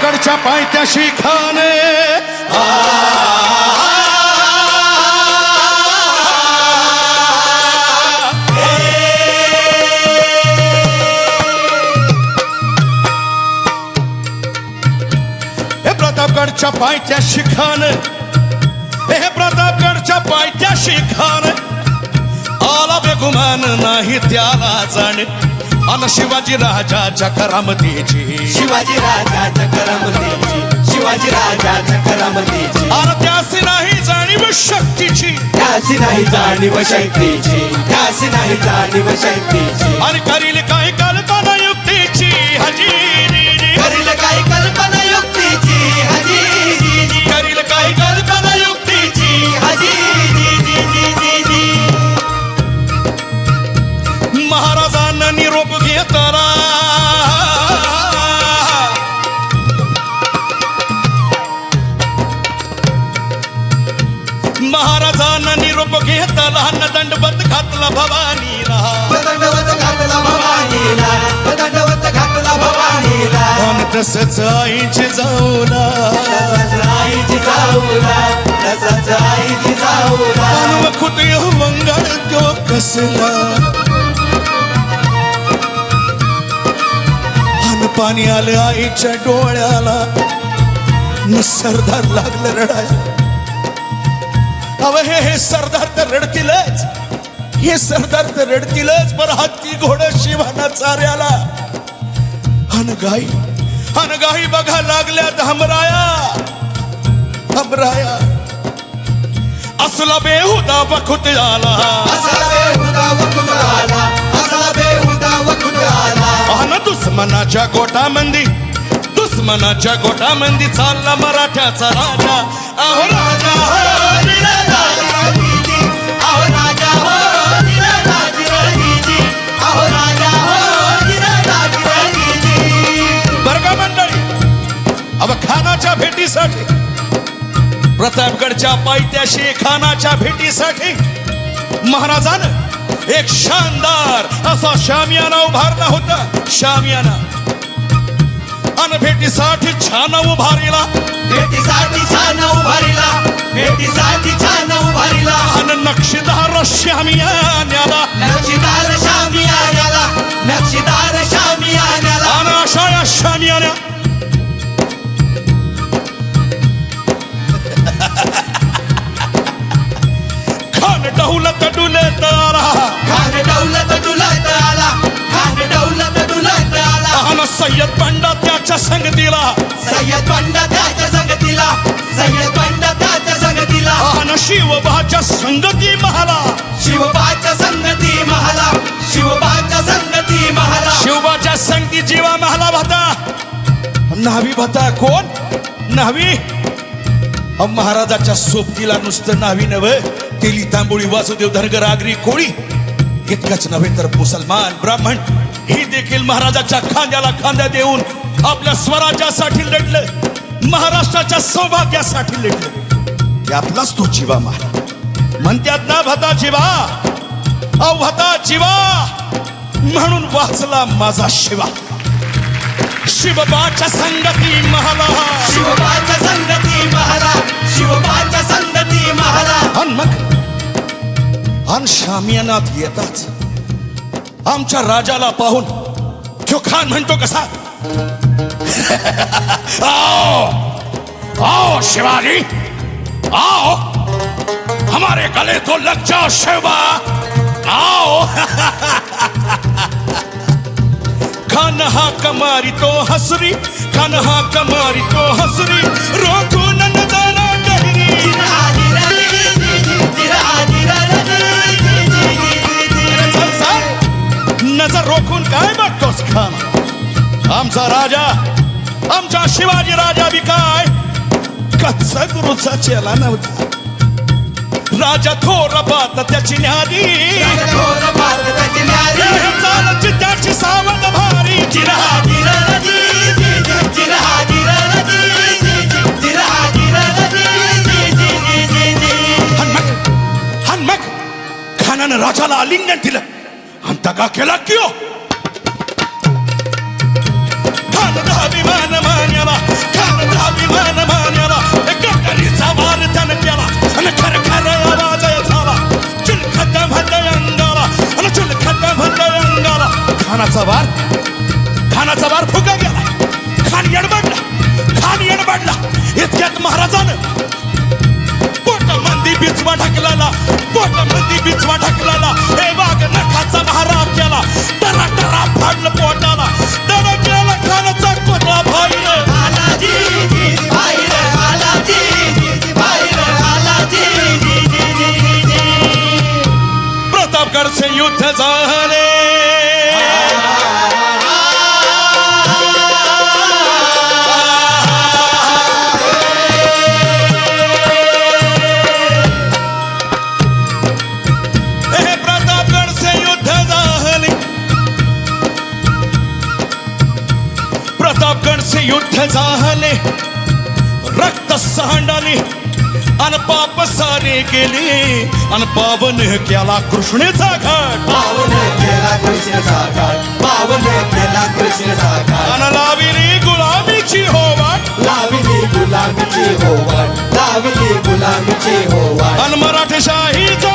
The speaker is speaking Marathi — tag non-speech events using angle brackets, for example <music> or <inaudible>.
प्रतापगडच्या पायथ्याशी खाने. हे प्रतापगडच्या पायथ्याशी खान. हे प्रतापगडच्या पायथ्याशी खान. आला बेगुमान नाही त्याला जाणे. अन शिवाजी राजाच्या करामतीची. शिवाजी राजाच्या करामतीची शिवाजी राजाच्या करामतीची. अन त्यासी नाही जाणीव शक्तीची. त्याची नाही जाणीव शक्तीची त्याची नाही जाणीव शक्तीची. आणि करील काय कल्पना युक्तीची हजी जन्म घेता लहान दंडबद्ध घातला भवानीला दंडवत घातला भवानीला. दंडवत घातला भवानीला आणि तसंच आईचे जाऊला. आईची जाऊला तसाच आईची जाऊला मंगळ तो कसला. पाणी आलं आईच्या डोळ्याला. न सरदार लागलं रडायला. अव हे हे सरदार तर रडतीलच. हे सरदार तर रडतीलच. पर हत्ती घोड शिवाना चाऱ्याला. अन गाई अन गाई बघा लागल्या हमराया हमराया असला बेहुदा बखुत आला असला बेहुदा वखुट आला असला बेहुदा वखुट आला अन दुश्मनाच्या गोटामंदी दुश्मनाच्या गोटामंदी चालला मराठ्याचा राजा. अहो राजा भेटीसाठी. प्रतापगडच्या पायथ्याशी खानाच्या भेटीसाठी. महाराजानं एक शानदार असा शामियाना उभारला होता. शामियाना. अन भेटीसाठी छान उभारला. भेटीसाठी छान उभारीला. भेटीसाठी छान उभारीला. अन नक्षीदार शामियान्याला. नक्षीदार शामी शिवबाच्या संगती महाला. शिवबाच्या संगती महाला. शिवबाच्या संगती महाला. शिवबाच्या संगती जीवा महाला भता. नावी भता कोण? नावी अहो, महाराजाच्या सोबतीला नुसतं नावी नव्हे. तेली तांबोळी वासुदेव धनगर आगरी कोळी. इतकंच नव्हे तर मुसलमान ब्राह्मण. ही देखील महाराजाच्या खांद्याला खांद्या देऊन आपल्या स्वराज्यासाठी लढलं. महाराष्ट्राच्या सौभाग्यासाठी लढलं. त्यातलाच तो जीवा महाराज म्हणत्यात ना भता जीवा अहो भता जीवा म्हणून वाचला माझा शिवा. शिवबाच्या संगती महाला. शिवबाच्या संगती महाला शिवबाच्या संगती महाला. अन मग. अन शामियानात येताच. आमच्या राजाला पाहून तो खान म्हणतो कसा? <laughs> आओ आओ शिवाजी. आओ हमारे गले तो लग जाओ शिवा आओ। <laughs> खानहा कमारी तो हसरी खानहा कमारी तो हसरी रोकू नंदना कहरी नजर रोखून काय बघतोस खान? आमचा राजा आमचा शिवाजी राजा बी काय? कच्चा गुरुचा चेला नव्हता. राजा थोर बात त्याची न्यारी. त्याची सावध भारी. हन्मक हन्मक खानानं राजाला आलिंगन दिलं. आणि दगा केला किओ खानाचा वार. खानाचा वार फुका गेला. खान येडबडला. खान येडबडला. इतक्यात महाराजानं पोटमंदी बिचवा ढकलाला. पोटमंदी बिचवा ढकलाला. हे वाघ नखाचा महाराज केला. टरा टरा फाडलं पोटाला. प्रतापगडचे युद्ध झाले. प्रतापगडचे युद्ध झाले रक्त सांडाले अन पाप सारे गेले अन पावन केला कृष्णेचा घाट. पावन केला कृष्णचा घाट. पावन केला कृष्णचा घाट. अन लाविली गुलामीची होवाट लावली गुलामीची होवाट लावली गुलामीची होवाट अन मराठीशाही जमानाला